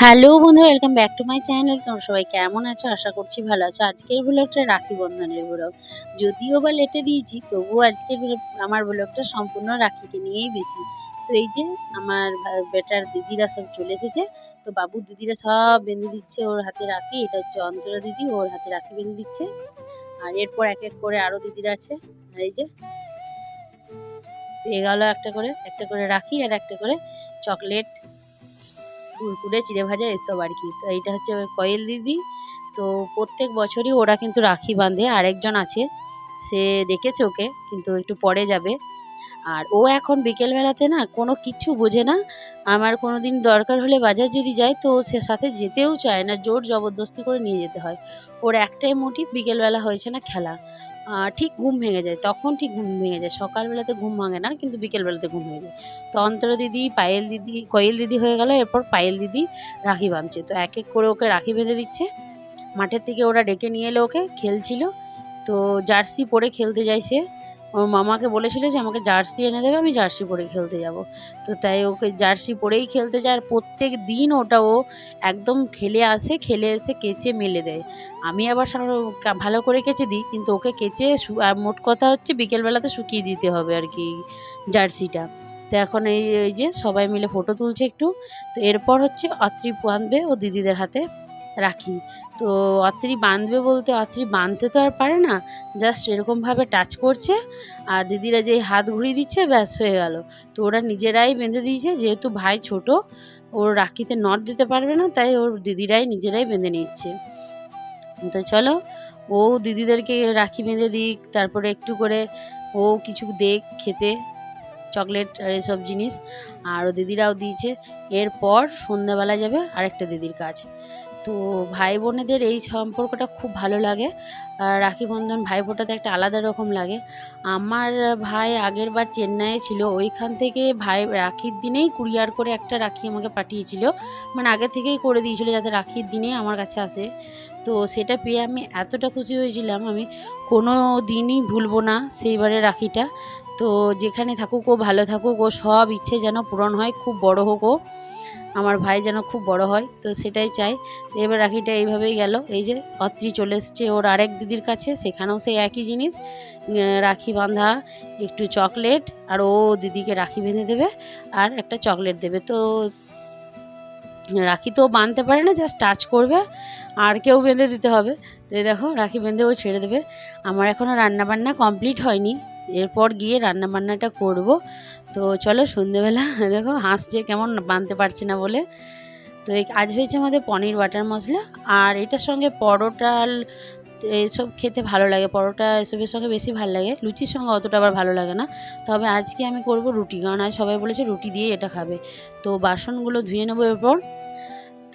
Hello বন্ধু, welcome back to my channel. তোমরা সবাই কেমন আছো? আশা করছি ভালো আছো। আজকের ব্লগটা রাখি বন্ধনের ব্লগ। যদিও বা লেটে দিয়েছি, তবুও আজকের আমার ব্লগটা সম্পূর্ণ রাখিকে নিয়েই বেশি। তো এই যে আমার বেটার দিদিরা সব চলে এসেছে, তো বাবু দিদিরা সব বেঁধে দিচ্ছে ওর হাতে রাখি। এটা হচ্ছে অন্তরা দিদি, ওর হাতে রাখি বেঁধে দিচ্ছে। আর এরপর এক এক করে আরও দিদিরা আছে। আর এই যে পেয়ে গেল একটা করে একটা করে রাখি আর একটা করে চকলেট। কুরকুরে চিড়ে ভাজা এসব আর কি। তো এইটা হচ্ছে কয়েল দিদি। তো প্রত্যেক বছরই ওরা কিন্তু রাখি বাঁধে। আরেকজন আছে, সে ডেকেছে ওকে, কিন্তু একটু পরে যাবে। আর ও এখন বিকেলবেলাতে না কোনো কিচ্ছু বোঝে না। আমার কোনো দিন দরকার হলে বাজার যদি যায়, তো সে সাথে যেতেও চায় না। জোর জবরদস্তি করে নিয়ে যেতে হয়। ওর একটাই মোটিভ বিকেলবেলা হয়েছে না খেলা। ঠিক ঘুম ভেঙে যায়। তখন ঠিক ঘুম ভেঙে যায়। সকালবেলাতে ঘুম ভাঙে না, কিন্তু বিকেলবেলাতে ঘুম ভেঙে যায়। তো অন্তরা দিদি, পায়েল দিদি, কয়েল দিদি হয়ে গেল, এরপর পায়েল দিদি, রাখি বাঁধছে। তো এক এক করে ওকে রাখি বেঁধে দিচ্ছে। মাঠের থেকে ওরা ডেকে নিয়ে এলো ওকে, খেলছিল। তো জার্সি পরে খেলতে যায় সে। মামাকে বলেছিল যে আমাকে জার্সি এনে দেবে, আমি জার্সি পরে খেলতে যাব। তো তাই ওকে জার্সি পরেই খেলতে যায়, আর প্রত্যেক দিন ওটা ও একদম খেলে আসে, খেলে এসে কেচে মেলে দেয়। আমি আবার ভালো করে কেচে দিই, কিন্তু ওকে কেচে আর মোট কথা হচ্ছে বিকেলবেলাতে শুকিয়ে দিতে হবে আর কি জার্সিটা। তো এখন এই যে সবাই মিলে ফটো তুলছে একটু। তো এরপর হচ্ছে অত্রি বাঁধবে ও দিদিদের হাতে। রাখি। তো অত্রি বাঁধবে বলতে অত্রি বাঁধতে তো আর পারে না জাস্ট এরকমভাবে টাচ করছে আর দিদিরা যেই হাত ঘুরিয়ে দিচ্ছে, ব্যাস হয়ে গেল। তো ওরা নিজেরাই বেঁধে দিয়েছে, যেহেতু ভাই ছোট, ওর রাখিতে নট দিতে পারবে না, তাই ওর দিদিরাই নিজেরাই বেঁধে নিচ্ছে। তো চলো, ও দিদিদেরকে রাখি বেঁধে দিক, তারপরে একটু করে ও কিছু দেখ, খেতে, চকলেট আর এসব জিনিস, আর ও দিদিরাও দিয়েছে। এরপর সন্ধ্যাবেলা যাবে আরেকটা দিদির কাজ। তো ভাই বোনেদের এই সম্পর্কটা খুব ভালো লাগে। আর রাখি বন্ধন ভাই ফোটাতে একটা আলাদা রকম লাগে। আমার ভাই আগের বার চেন্নাইয়ে ছিল। ওইখান থেকে ভাই রাখির দিনেই কুরিয়ার করে একটা রাখি আমাকে পাঠিয়েছিল। মানে আগে থেকেই করে দিয়েছিল যাতে রাখির দিনেই আমার কাছে আসে। তো সেটা পেয়ে আমি এতটা খুশি হয়েছিলাম। আমি কোনো দিনই ভুলবো না সেইবারে রাখিটা। তো যেখানে থাকুক ও ভালো থাকুক, ও সব ইচ্ছে যেন পূরণ হয়, খুব বড় হোক ও। আমার ভাই যেন খুব বড় হয়, তো সেটাই চাই। এবার রাখিটা এইভাবেই গেল। এই যে অত্রি চলে এসছে ওর আরেক দিদির কাছে, সেখানেও সেই একই জিনিস। রাখি বাঁধা, একটু চকলেট, আর ও দিদিকে রাখি বেঁধে দেবে, আর একটা চকলেট দেবে। তো রাখি তো বাঁধতে পারে না জাস্ট টাচ করবে, আর কেউ বেঁধে দিতে হবে। তো দেখো, রাখি বেঁধে ও ছেড়ে দেবে। আমার এখনও রান্নাবান্না কমপ্লিট হয়নি। এরপর গিয়ে রান্নাবান্নাটা করব। তো চলো সন্ধেবেলা, দেখো হাসছে কেমন বাঁধতে পারছি না বলে। তো আজ হয়েছে আমাদের পনির বাটার মশলা। আর এটার সঙ্গে পরোটা, এসব খেতে ভালো লাগে। পরোটা এসবের সঙ্গে বেশি ভালো লাগে। লুচির সঙ্গে অতটা আবার ভালো লাগে না। তবে আজকে আমি করব রুটি, কারণ আজ সবাই বলেছে রুটি দিয়ে এটা খাবে। তো বাসনগুলো ধুয়ে নেব এরপর।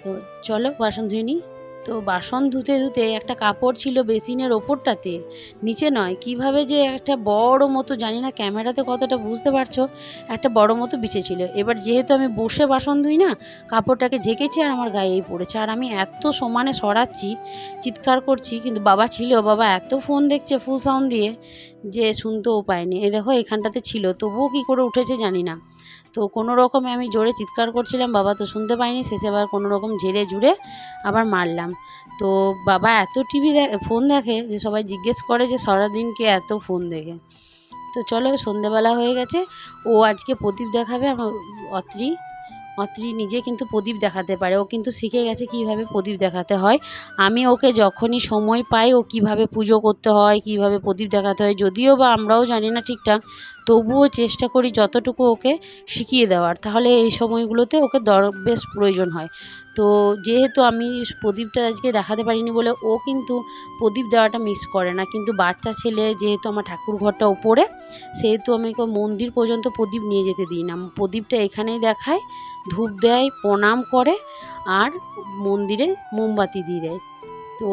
তো চলো বাসন ধুয়ে নিই। তো বাসন ধুতে ধুতে একটা কাপড় ছিল বেসিনের ওপরটাতে। নিচে নয়, কীভাবে যে একটা বড় মতো, জানি না ক্যামেরাতে কতটা বুঝতে পারছ, একটা বড় মতো বিছে ছিল। এবার যেহেতু আমি বসে বাসন ধুই না, কাপড়টাকে ঝেঁকেছি আর আমার গায়েই পড়েছে। আর আমি এত সমানে সরাচ্ছি, চিৎকার করছি, কিন্তু বাবা ছিল, বাবা এত ফোন দেখছে ফুল সাউন্ড দিয়ে যে শুনতেও পায়নি। এ দেখো, এখানটাতে ছিল, তবুও কি করে উঠেছে জানি না। তো কোনো রকমে আমি জোরে চিৎকার করছিলাম, বাবা তো শুনতে পাইনি শেষে আবার কোনো রকম ঝেড়ে ঝুড়ে আবার মারলাম। তো বাবা এত টিভি ফোন দেখে যে সবাই জিজ্ঞেস করে যে সারাদিনকে এত ফোন দেখে। তো চলো সন্ধেবেলা হয়ে গেছে। ও আজকে প্রদীপ দেখাবে আমার অত্রি। অত্রি নিজে কিন্তু প্রদীপ দেখাতে পারে। ও কিন্তু শিখে গেছে কীভাবে প্রদীপ দেখাতে হয়। আমি ওকে যখনই সময় পাই, ও কীভাবে পুজো করতে হয়, কীভাবে প্রদীপ দেখাতে হয়, যদিও বা আমরাও জানি না ঠিকঠাক, তবুও চেষ্টা করি যতটুকু ওকে শিখিয়ে দেওয়ার। তাহলে এই সময়গুলোতে ওকে দর, বেশ প্রয়োজন হয়। তো যেহেতু আমি প্রদীপটা আজকে দেখাতে পারিনি বলে ও কিন্তু প্রদীপ দেওয়াটা মিস করে না। কিন্তু বাচ্চা ছেলে যেহেতু আমার ঠাকুর ঘরটা ওপরে, সেহেতু আমি মন্দির পর্যন্ত প্রদীপ নিয়ে যেতে দিই না। প্রদীপটা এখানেই দেখায়। ধূপ দেয়, প্রণাম করে আর মন্দিরে মোমবাতি দিয়ে দেয়। তো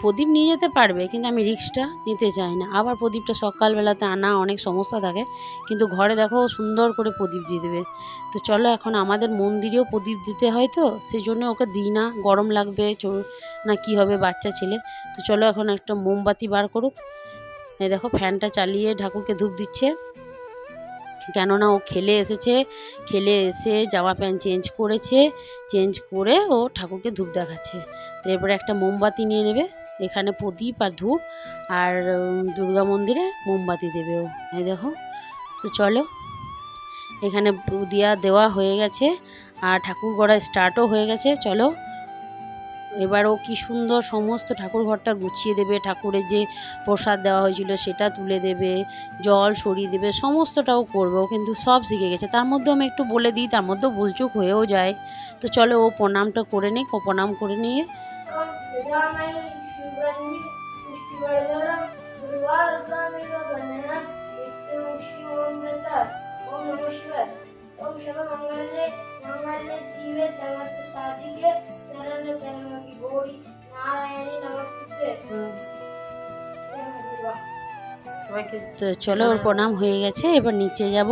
প্রদীপ নিয়ে যেতে পারবে কিন্তু আমি রিক্সটা নিতে চাই না। আবার প্রদীপটা সকালবেলাতে আনা অনেক সমস্যা থাকে, কিন্তু ঘরে দেখো সুন্দর করে প্রদীপ দিয়ে দেবে। তো চলো এখন আমাদের মন্দিরেও প্রদীপ দিতে হয় তো সেই জন্য ওকে দিই না, গরম লাগবে না কি হবে বাচ্চা ছেলে। তো চলো এখন একটা মোমবাতি বার করুক। এই দেখো ফ্যানটা চালিয়ে ঠাকুরকে ধূপ দিচ্ছে। কেননা ও খেলে এসেছে, খেলে এসে জামা প্যান্ট চেঞ্জ করেছে, চেঞ্জ করে ও ঠাকুরকে ধূপ দেখাচ্ছে। তো এরপরে একটা মোমবাতি নিয়ে নেবে, এখানে প্রদীপ আর ধূপ, আর দুর্গা মন্দিরে মোমবাতি দেবে ও। এই দেখো, তো চলো, এখানে দিয়া দেওয়া হয়ে গেছে, আর ঠাকুর গড়া স্টার্টও হয়ে গেছে, চলো। এবার ও কি সুন্দর সমস্ত ঠাকুর ঘরটা গুছিয়ে দেবে ঠাকুরের যে প্রসাদ দেওয়া হয়েছিল সেটা তুলে দেবে জল সরিয়ে দেবে সমস্তটাও করবে ও কিন্তু সব শিখে গেছে তার মধ্যেও আমি একটু বলে দিই তার মধ্যেও ভুলচুক হয়েও যায় তো চলো ও প্রণামটা করে নিক ও প্রণাম করে নিয়ে శరణి శివే సమర్థ సాధికే శరణ జన్మకి గోడి నారాయణి నమస్తే সবাইকে তো চলো ওর প্রণাম হয়ে গেছে এবার নিচে যাব।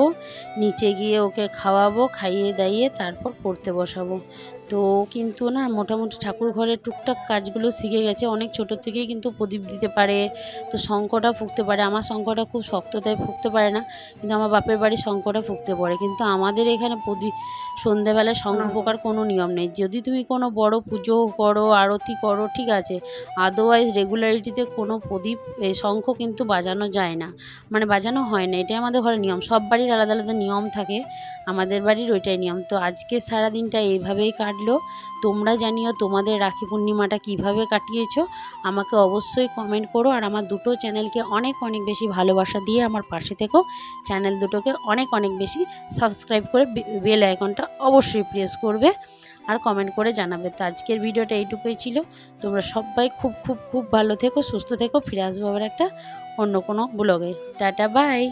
নিচে গিয়ে ওকে খাওয়াবো খাইয়ে দাইয়ে তারপর পড়তে বসাবো। তো কিন্তু না মোটামুটি ঠাকুর ঘরের টুকটাক কাজগুলো শিখে গেছে। অনেক ছোট থেকেই কিন্তু প্রদীপ দিতে পারে তো শঙ্কটা ফুঁকতে পারে। আমার শঙ্কটা খুব শক্ত তাই ফুঁকতে পারে না। কিন্তু আমার বাপের বাড়ির শঙ্কটা ফুঁকতে পারে কিন্তু আমাদের এখানে প্রদীপ সন্ধেবেলায় শঙ্খ ফোকার কোনো নিয়ম নেই। যদি তুমি কোনো বড় পুজো করো আরতি করো ঠিক আছে আদারওয়াইজ রেগুলারিটিতে কোনো প্রদীপ শঙ্খ কিন্তু বাজানো যায় না। মানে বাজানো হয় না এটাই আমাদের ঘরের নিয়ম। সব বাড়ির আলাদা আলাদা নিয়ম থাকে আমাদের বাড়ির ওইটাই নিয়ম। তো আজকে সারা দিনটা এইভাবেই কাটলো তোমরা জানিও তোমাদের রাখি পূর্ণিমাটা কীভাবে কাটিয়েছো? আমাকে অবশ্যই কমেন্ট করো আর আমার দুটো চ্যানেলকে অনেক অনেক বেশি ভালোবাসা দিয়ে আমার পাশে থেকেও চ্যানেল দুটোকে অনেক অনেক বেশি সাবস্ক্রাইব করে বেল আইকনটা অবশ্যই প্রেস করবে আর কমেন্ট করে জানাবে। তো আজকের ভিডিওটা এইটুকুই ছিল। তোমরা সবাই খুব খুব খুব ভালো থেকো, সুস্থ থেকো। ফিরে আসব আবার একটা অন্য কোনো ব্লগে টাটা বাই